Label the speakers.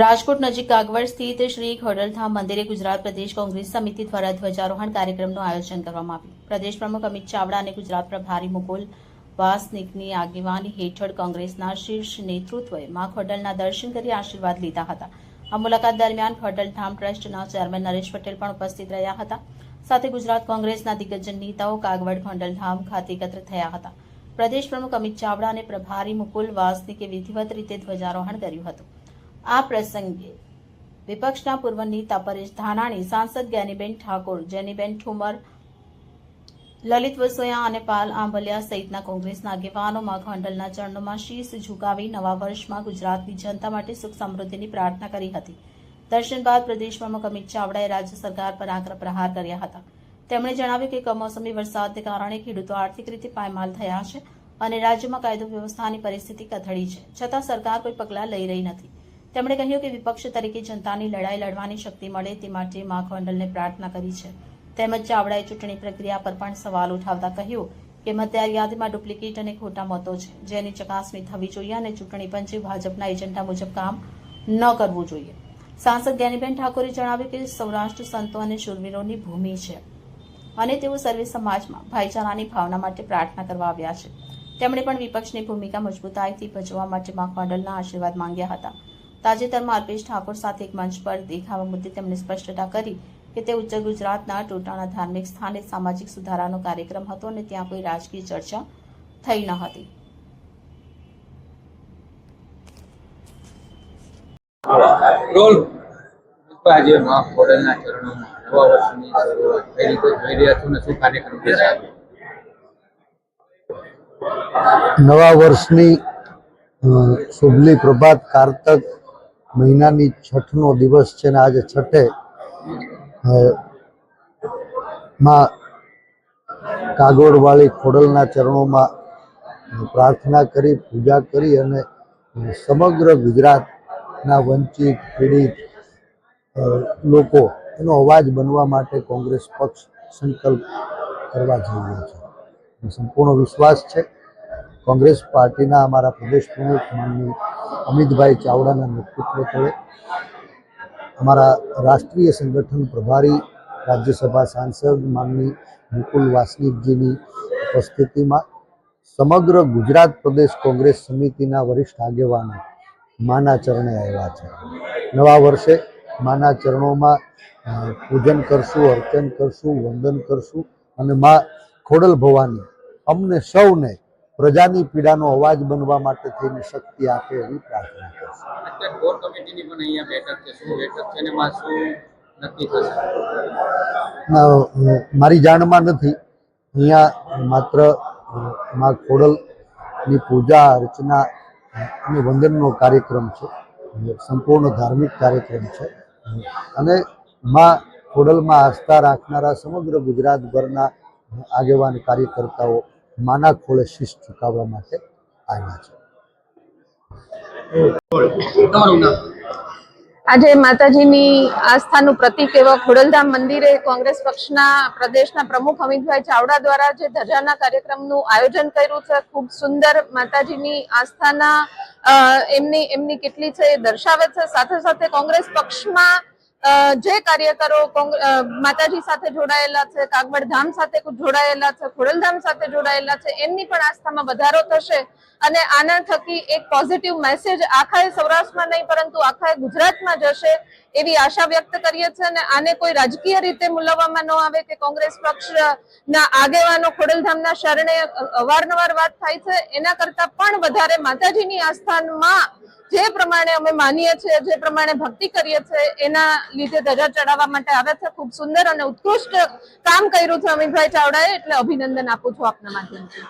Speaker 1: રાજકોટ નજીક કાગવડ સ્થિત શ્રી ખોડલધામ મંદિરે ગુજરાત પ્રદેશ કોંગ્રેસ સમિતિ દ્વારા ધ્વજારોહણ કાર્યક્રમનું આયોજન કરવામાં આવ્યું. પ્રદેશ પ્રમુખ અમિત ચાવડા અને ગુજરાત પ્રભારી મુકુલ વાસનિકની આગેવાની હેઠળ કોંગ્રેસના શીર્ષ નેતૃત્વએ મા ખોડલના દર્શન કરી આશીર્વાદ લીધા હતા. આ મુલાકાત દરમિયાન ખોડલધામ ટ્રસ્ટના ચેરમેન નરેશ પટેલ પણ ઉપસ્થિત રહ્યા હતા. સાથે ગુજરાત કોંગ્રેસના દિગ્ગજ નેતાઓ કાગવડ ખોડલધામ ખાતે એકત્ર થયા હતા. પ્રદેશ પ્રમુખ અમિત ચાવડા અને પ્રભારી મુકુલ વાસનિકે વિધિવત રીતે ધ્વજારોહણ કર્યું હતું. આ પ્રસંગે વિપક્ષના પૂર્વ નેતા પરેશ ધાનાણી, સાંસદ જ્ઞાનીબેન ઠાકોર, જેનીબેન ઠુમર, લલિત વસોયા અને પાલ આંબલિયા સહિતના કોંગ્રેસના આગેવાનોમાં ગાંડલના ચરણોમાં શીશ ઝુકાવી નવા વર્ષમાં ગુજરાતની જનતા માટે સુખ સમૃદ્ધિની પ્રાર્થના કરી હતી. દર્શન બાદ પ્રદેશ પ્રમુખ અમિત ચાવડાએ રાજ્ય સરકાર પર આગ્રહ પ્રહાર કર્યા હતા. તેમણે જણાવ્યું કે કમોસમી વરસાદને કારણે ખેડૂતો આર્થિક રીતે પાયમાલ થયા છે અને રાજ્યમાં કાયદો વ્યવસ્થાની પરિસ્થિતિ કથળી છે. છતાં સરકાર કોઈ પગલાં લઈ રહી નથી. તેમણે કહ્યું કે વિપક્ષ તરીકે જનતાની લડાઈ લડવાની શક્તિ મળે તે માટે મા ખોંડલને પ્રાર્થના કરી છે. તેમજ ચાવડાએ ચૂંટણી પ્રક્રિયા પર પણ સવાલ ઉઠાવતા કહ્યું કે મતદાર યાદીમાં ડુપ્લિકેટ અને ખોટા મતો છે. જેની ચકાસણી થવી જોઈએ અને ચૂંટણી પંચે ભાજપના એજન્ડા મુજબ કામ ન કરવું જોઈએ. સાંસદ જ્ઞાનીબેન ઠાકોરે જણાવ્યું કે સૌરાષ્ટ્ર સંતો અને શૂરવીરોની ભૂમિ છે અને તેઓ સર્વે સમાજમાં ભાઈચારાની ભાવના માટે પ્રાર્થના કરવા આવ્યા છે. તેમણે પણ વિપક્ષની ભૂમિકા મજબૂતાઈથી ભજવવા માટે મા ખોંડલના આશીર્વાદ માંગ્યા હતા. તાજેતરમાં અલ્પેશ ઠાકોર સાથે એક મંચ પર દેખાવા મુદ્દે તેમણે સ્પષ્ટતા કરી કે તે ઉત્તર ગુજરાતના ટોટાણા ધાર્મિક સ્થાને સામાજિક સુધારાનો કાર્યક્રમ હતો અને ત્યાં કોઈ રાજકીય ચર્ચા થઈ ન હતી.
Speaker 2: આજે મા ખોડલના ચરણોમાં નવા વર્ષની શરૂઆત કઈ રીતે જોઈ રહ્યા છો ને શું કાર્યક્રમ
Speaker 3: નવા વર્ષની શુભલી પ્રભાત કારતક મહિનાની છઠનો દિવસ છે ને આજે છઠે માં કાગોડવાળી ખોડલના ચરણોમાં પ્રાર્થના કરી, પૂજા કરી અને સમગ્ર ગુજરાતના વંચિત પીડિત લોકો એનો અવાજ બનવા માટે કોંગ્રેસ પક્ષ સંકલ્પ કરવા જઈ રહ્યો છે. સંપૂર્ણ વિશ્વાસ છે. કોંગ્રેસ પાર્ટીના અમારા પ્રદેશ પ્રમુખ માનની અમિતભાઈ ચાવડાના નેતૃત્વ તળે અમારા રાષ્ટ્રીય સંગઠન પ્રભારી, રાજ્યસભા સાંસદ માનની મુકુલ વાસનિકજીની ઉપસ્થિતિમાં સમગ્ર ગુજરાત પ્રદેશ કોંગ્રેસ સમિતિના વરિષ્ઠ આગેવાનો માના ચરણે આવ્યા છે. નવા વર્ષે માના ચરણોમાં પૂજન કરશું, અર્ચન કરશું, વંદન કરશું અને મા ખોડલ ભવાની અમને સૌને પ્રજાની પીડાનો અવાજ બનવા માટે થઈને શક્તિ આપે એવી પ્રાર્થના કરશું મારી જાણમાં નથી. અહીંયા માત્રમાં મા ખોડલની પૂજા અર્ચના અને વંદનનો કાર્યક્રમ છે. સંપૂર્ણ ધાર્મિક કાર્યક્રમ છે. અને મા ખોડલમાં આસ્થા રાખનારા સમગ્ર ગુજરાતભરના આગેવાન કાર્યકર્તાઓ માના ખોળે શીશ ચૂકાવવા માટે આવ્યા છે.
Speaker 4: આજે માતાજીની આસ્થાનું પ્રતિક એવા ખોડલધામ મંદિરે કોંગ્રેસ પક્ષના પ્રદેશના પ્રમુખ અમિતભાઈ ચાવડા દ્વારા જે ધજાના કાર્યક્રમનું આયોજન કર્યું છે ખૂબ સુંદર માતાજીની આસ્થાના એમની એમની કેટલી છે એ દર્શાવે છે. સાથે સાથે કોંગ્રેસ પક્ષમાં જે કાર્યકરો માતાજી સાથે જોડાયેલા છે, કાગવડ સાથે જોડાયેલા છે ખોડલધામ સાથે જોડાયેલા છે, એમની પણ આસ્થામાં વધારો થશે અને આના થકી એક પોઝિટિવ મેસેજ આખા સૌરાષ્ટ્રમાં નહીં, પરંતુ આખા ગુજરાતમાં જશે એવી આશા વ્યક્ત કરીએ છીએ અને આને કોઈ રાજકીય રીતે મૂલવવામાં ન આવે કે કોંગ્રેસ પક્ષના આગેવાનો ખોડલધામના શરણે અવારનવાર વાત થાય છે, એના કરતા પણ વધારે માતાજીની આસ્થાનમાં જે પ્રમાણે અમે માનીએ છીએ, જે પ્રમાણે ભક્તિ કરીએ છીએ, એના લીધે ધજા ચડાવવા માટે આવે છે. ખૂબ સુંદર અને ઉત્કૃષ્ટ કામ કર્યું છે અમિતભાઈ ચાવડાએ, એટલે અભિનંદન આપું છું આપના માધ્યમથી.